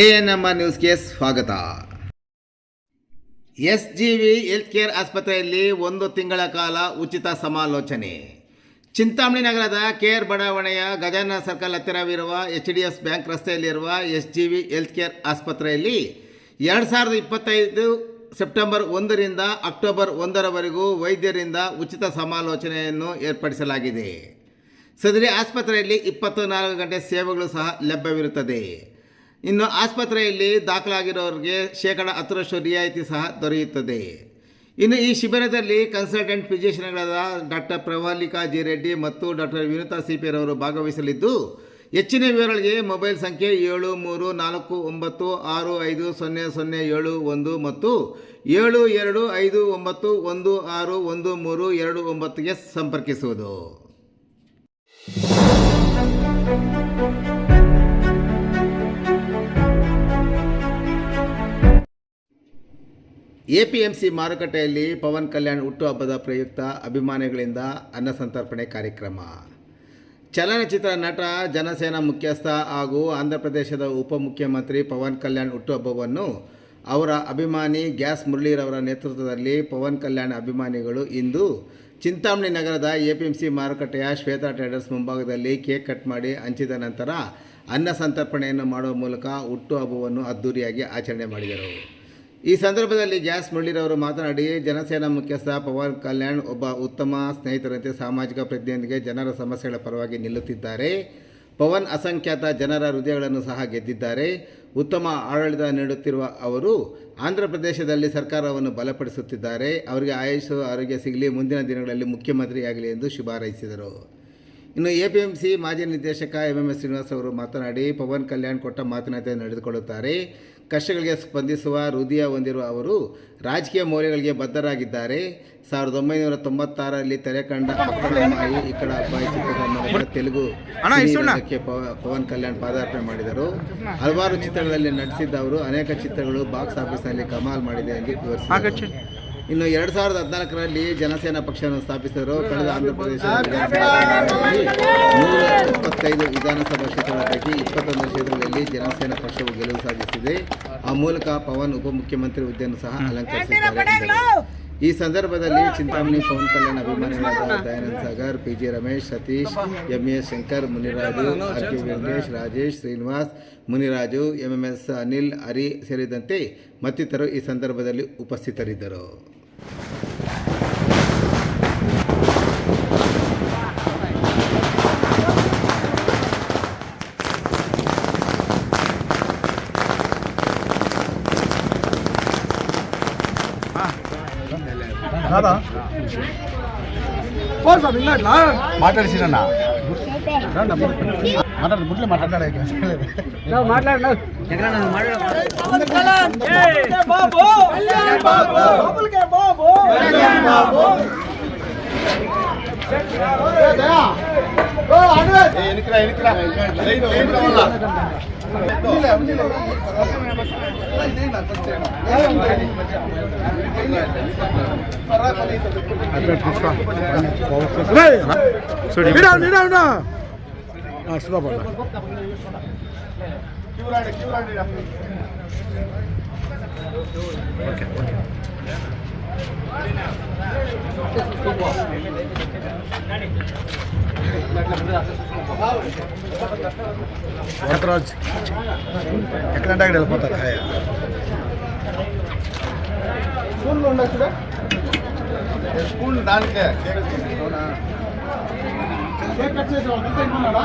A N M ನ್ಯೂಸ್ಗೆ ಸ್ವಾಗತ. S G V health care ಆಸ್ಪತ್ರೆಯಲ್ಲಿ ಒಂದು ತಿಂಗಳ ಕಾಲ ಉಚಿತ ಸಮಾಲೋಚನೆ. ಚಿಂತಾಮಣಿ ನಗರದ ಕೇರ್ ಬಡಾವಣೆಯ ಗಜಾನನ ಸರ್ಕಲ್ ಹತ್ತಿರವಿರುವ ಎಚ್ ಡಿ ಎಸ್ ಬ್ಯಾಂಕ್ ರಸ್ತೆಯಲ್ಲಿರುವ S G V health care ಆಸ್ಪತ್ರೆಯಲ್ಲಿ ಎರಡು ಸಾವಿರದ ಇಪ್ಪತ್ತೈದು ಸೆಪ್ಟೆಂಬರ್ ಒಂದರಿಂದ ಅಕ್ಟೋಬರ್ ಒಂದರವರೆಗೂ ವೈದ್ಯರಿಂದ ಉಚಿತ ಸಮಾಲೋಚನೆಯನ್ನು ಏರ್ಪಡಿಸಲಾಗಿದೆ. ಸದರಿ ಆಸ್ಪತ್ರೆಯಲ್ಲಿ ಇಪ್ಪತ್ತು ನಾಲ್ಕು ಗಂಟೆ ಸೇವೆಗಳು ಸಹ ಲಭ್ಯವಿರುತ್ತದೆ. ಇನ್ನು ಆಸ್ಪತ್ರೆಯಲ್ಲಿ ದಾಖಲಾಗಿರೋರಿಗೆ ಶೇಕಡ ಹತ್ತರಷ್ಟು ರಿಯಾಯಿತಿ ಸಹ ದೊರೆಯುತ್ತದೆ. ಇನ್ನು ಈ ಶಿಬಿರದಲ್ಲಿ ಕನ್ಸಲ್ಟೆಂಟ್ ಫಿಸಿಷಿಯನ್ಗಳಾದ ಡಾಕ್ಟರ್ ಪ್ರವಾಲಿಕಾ ಜಿ ರೆಡ್ಡಿ ಮತ್ತು ಡಾಕ್ಟರ್ ವಿನುತಾ ಸಿಪಿಯರವರು ಭಾಗವಹಿಸಲಿದ್ದು, ಹೆಚ್ಚಿನ ವಿವರಗಳಿಗೆ ಮೊಬೈಲ್ ಸಂಖ್ಯೆ ಏಳು ಮೂರು ನಾಲ್ಕು ಒಂಬತ್ತು ಆರು ಐದು ಸೊನ್ನೆ ಸೊನ್ನೆ ಏಳು ಒಂದು ಮತ್ತು ಏಳು ಎರಡು ಐದು ಒಂಬತ್ತು ಒಂದು ಆರು ಒಂದು ಮೂರು ಎರಡು ಒಂಬತ್ತಿಗೆ ಸಂಪರ್ಕಿಸುವುದು. ಎಪಿಎಂಸಿ ಮಾರುಕಟ್ಟೆಯಲ್ಲಿ ಪವನ್ ಕಲ್ಯಾಣ್ ಹುಟ್ಟುಹಬ್ಬದ ಪ್ರಯುಕ್ತ ಅಭಿಮಾನಿಗಳಿಂದ ಅನ್ನ ಸಂತರ್ಪಣೆ ಕಾರ್ಯಕ್ರಮ. ಚಲನಚಿತ್ರ ನಟ, ಜನಸೇನಾ ಮುಖ್ಯಸ್ಥ ಹಾಗೂ ಆಂಧ್ರಪ್ರದೇಶದ ಉಪಮುಖ್ಯಮಂತ್ರಿ ಪವನ್ ಕಲ್ಯಾಣ್ ಹುಟ್ಟುಹಬ್ಬವನ್ನು ಅವರ ಅಭಿಮಾನಿ ಗ್ಯಾಸ್ ಮುರಳೀರವರ ನೇತೃತ್ವದಲ್ಲಿ ಪವನ್ ಕಲ್ಯಾಣ್ ಅಭಿಮಾನಿಗಳು ಇಂದು ಚಿಂತಾಮಣಿ ನಗರದ ಎ ಪಿ ಎಂ ಸಿ ಮಾರುಕಟ್ಟೆಯ ಶ್ವೇತಾ ಟ್ರೇಡರ್ಸ್ ಮುಂಭಾಗದಲ್ಲಿ ಕೇಕ್ ಕಟ್ ಮಾಡಿ ಹಂಚಿದ ನಂತರ ಅನ್ನ ಸಂತರ್ಪಣೆಯನ್ನು ಮಾಡುವ ಮೂಲಕ ಹುಟ್ಟುಹಬ್ಬವನ್ನು ಅದ್ದೂರಿಯಾಗಿ ಆಚರಣೆ ಮಾಡಿದರು. ಈ ಸಂದರ್ಭದಲ್ಲಿ ಗ್ಯಾಸ್ ಮುರಳೀರವರು ಮಾತನಾಡಿ, ಜನಸೇನಾ ಮುಖ್ಯಸ್ಥ ಪವನ್ ಕಲ್ಯಾಣ್ ಒಬ್ಬ ಉತ್ತಮ ಸ್ನೇಹಿತರಂತೆ ಸಾಮಾಜಿಕ ಪ್ರಜ್ಞೆಯೊಂದಿಗೆ ಜನರ ಸಮಸ್ಯೆಗಳ ಪರವಾಗಿ ನಿಲ್ಲುತ್ತಿದ್ದಾರೆ. ಪವನ್ ಅಸಂಖ್ಯಾತ ಜನರ ಹೃದಯಗಳನ್ನು ಸಹ ಗೆದ್ದಿದ್ದಾರೆ. ಉತ್ತಮ ಆಡಳಿತ ನೀಡುತ್ತಿರುವ ಅವರು ಆಂಧ್ರ ಪ್ರದೇಶದಲ್ಲಿ ಸರ್ಕಾರವನ್ನು ಬಲಪಡಿಸುತ್ತಿದ್ದಾರೆ. ಅವರಿಗೆ ಆಯುಷು ಆರೋಗ್ಯ ಸಿಗಲಿ, ಮುಂದಿನ ದಿನಗಳಲ್ಲಿ ಮುಖ್ಯಮಂತ್ರಿಯಾಗಲಿ ಎಂದು ಶುಭ ಹಾರೈಸಿದರು ಇನ್ನು ಎಪಿಎಂಸಿ ಮಾಜಿ ನಿರ್ದೇಶಕ ಎಂ ಎಂ ಎಸ್ ಶ್ರೀನಿವಾಸ್ ಅವರು ಮಾತನಾಡಿ, ಪವನ್ ಕಲ್ಯಾಣ್ ಕೊಟ್ಟ ಮಾತಿನತೆ ನಡೆದುಕೊಳ್ಳುತ್ತಾರೆ. ಕಷ್ಟಗಳಿಗೆ ಸ್ಪಂದಿಸುವ ಹೃದಯ ಹೊಂದಿರುವ ಅವರು ರಾಜಕೀಯ ಮೌಲ್ಯಗಳಿಗೆ ಬದ್ಧರಾಗಿದ್ದಾರೆ. ಸಾವಿರದ ಒಂಬೈನೂರ ತೊಂಬತ್ತಾರರಲ್ಲಿ ತೆರೆ ಕಂಡ ಈ ಇಕ್ಕಡ ಅಬ್ಬಾಯಿ ಚಿತ್ರದ ಮೂಲಕ ತೆಲುಗು ಪವನ್ ಕಲ್ಯಾಣ್ ಪಾದಾರ್ಪಣೆ ಮಾಡಿದರು. ಹಲವಾರು ಚಿತ್ರಗಳಲ್ಲಿ ನಟಿಸಿದ್ದ ಅವರು ಅನೇಕ ಚಿತ್ರಗಳು ಬಾಕ್ಸ್ ಆಫೀಸ್ನಲ್ಲಿ ಕಮಾಲ್ ಮಾಡಿದೆ ಎಂದು ವಿವರಿಸಿದರು. ಇನ್ನು ಎರಡು ಸಾವಿರದ ಹದಿನಾಲ್ಕರಲ್ಲಿ ಜನಸೇನಾ ಪಕ್ಷವನ್ನು ಸ್ಥಾಪಿಸಿದರು. ಕಳೆದ ಆಂಧ್ರಪ್ರದೇಶ ವಿಧಾನಸಭಾ ನೂರ ಇಪ್ಪತ್ತೈದು ವಿಧಾನಸಭಾ ಕ್ಷೇತ್ರಗಳ ಪೈಕಿ ಇಪ್ಪತ್ತೊಂದು ಕ್ಷೇತ್ರಗಳಲ್ಲಿ ಜನಸೇನಾ ಪಕ್ಷವು ಗೆಲುವು ಸಾಧಿಸಿದೆ. ಮೂಲಕ ಪವನ್ ಉಪಮುಖ್ಯಮಂತ್ರಿ ಹುದ್ದೆಯನ್ನು ಸಹ ಅಲಂಕರಿಸಿದ್ದಾರೆ. ಈ ಸಂದರ್ಭದಲ್ಲಿ Chintamani Pawan Kalyan ಅಭಿಮಾನಿಗಳಾದ Dayanand Sagar P G Ramesh Satish M S Shankar Muniraju R K Venkatesh Rajesh Srinivas Muniraju MMS Anil Hari ಸೇರಿದಂತೆ ಮತ್ತಿತರರು ಈ ಸಂದರ್ಭದಲ್ಲಿ ಉಪಸ್ಥಿತರಿದ್ದರು. మాట్లాడిసినా మాట్లాడు இருக்கிறா இருக்கிறா சுதா பண்ண ஓகே ஓகே వరదరాజ్ ఎక్కడంటే అక్కడ వెళ్ళిపోతారు. హాయ్ స్కూల్లో ఉండొచ్చుగా స్కూల్ దానికే. కేక్ కట్ చేసి వాళ్ళు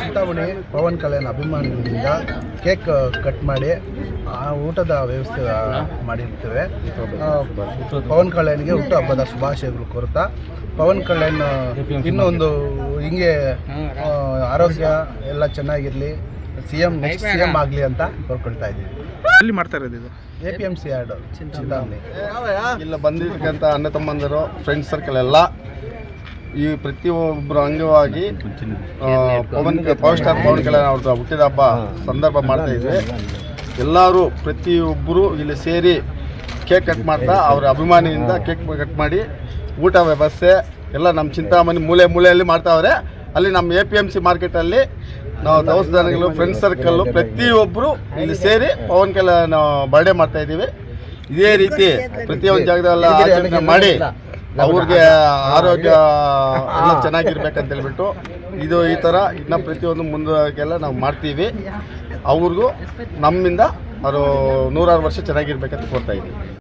ಚಿಂತಾಮಣಿ ಪವನ್ ಕಲ್ಯಾಣ್ ಅಭಿಮಾನಿಗಳಿಂದ ಕೇಕ್ ಕಟ್ ಮಾಡಿ ಆ ಊಟದ ವ್ಯವಸ್ಥೆ ಮಾಡಿರ್ತೇವೆ. ಪವನ್ ಕಲ್ಯಾಣ್ಗೆ ಹುಟ್ಟು ಹಬ್ಬದ ಶುಭಾಶಯಗಳು ಕೊರತಾ ಪವನ್ ಕಲ್ಯಾಣ್ ಇನ್ನೊಂದು ಹಿಂಗೆ ಆರೋಗ್ಯ ಎಲ್ಲ ಚೆನ್ನಾಗಿರಲಿ C M next C M ಆಗಲಿ ಅಂತ ಕೋರ್ಕೊಳ್ತಾ ಇದ್ದೀವಿ. ಅಲ್ಲಿ ಮಾಡ್ತಾ ಇರೋದು ಇದು? ಎ ಪಿ ಎಂ ಸಿ ಆರ್ಡ್ ಚಿಂತಾಮಣಿ. ಇಲ್ಲ ಬಂದಿರ್ತಕ್ಕಂಥ ಅಣ್ಣ ತಮ್ಮಂದಿರು ಫ್ರೆಂಡ್ಸ್ ಸರ್ಕಲ್ ಎಲ್ಲ ಈ ಪ್ರತಿಯೊಬ್ಬರು ಅಂಗವಾಗಿ ಪವನ್ ಪವರ್ ಸ್ಟಾರ್ ಪವನ್ ಕಲ್ಯಾಣ್ ಅವ್ರದ್ದು ಹುಟ್ಟಿದ ಹಬ್ಬ ಸಂದರ್ಭ ಮಾಡ್ತಾ ಇದ್ವಿ. ಎಲ್ಲರೂ ಪ್ರತಿಯೊಬ್ಬರು ಇಲ್ಲಿ ಸೇರಿ ಕೇಕ್ ಕಟ್ ಮಾಡ್ತಾ ಅವ್ರ ಅಭಿಮಾನಿಯಿಂದ ಕೇಕ್ ಕಟ್ ಮಾಡಿ, ಊಟ ವ್ಯವಸ್ಥೆ, ಎಲ್ಲ ನಮ್ಮ ಚಿಂತಾಮಣಿ ಮೂಲೆ ಮೂಲೆಯಲ್ಲಿ ಮಾಡ್ತಾವ್ರೆ. ಅಲ್ಲಿ ನಮ್ಮ ಎ ಪಿ ಎಂ ಸಿ ಮಾರ್ಕೆಟಲ್ಲಿ ನಾವು ದವಸ ಫ್ರೆಂಡ್ ಸರ್ಕಲ್ಲು ಪ್ರತಿಯೊಬ್ಬರು ಇಲ್ಲಿ ಸೇರಿ ಪವನ್ ಕಲ್ಯಾಣ್ ಬರ್ಡೇ ಮಾಡ್ತಾ ಇದ್ದೀವಿ. ಇದೇ ರೀತಿ ಪ್ರತಿಯೊಂದು ಜಾಗದಲ್ಲ ಆಚರಣೆ ಮಾಡಿ ಅವ್ರಿಗೆ ಆರೋಗ್ಯ ಎಲ್ಲ ಚೆನ್ನಾಗಿರ್ಬೇಕಂತ ಹೇಳ್ಬಿಟ್ಟು ಇದು ಈ ಥರ ಇನ್ನು ಪ್ರತಿಯೊಂದು ಮುಂದಾಗೆಲ್ಲ ನಾವು ಮಾಡ್ತೀವಿ. ಅವ್ರಿಗೂ ನಮ್ಮಿಂದ ಅವರು ನೂರಾರು ವರ್ಷ ಚೆನ್ನಾಗಿರ್ಬೇಕಂತ ಕೋರ್ತಾ ಇದ್ದೀವಿ.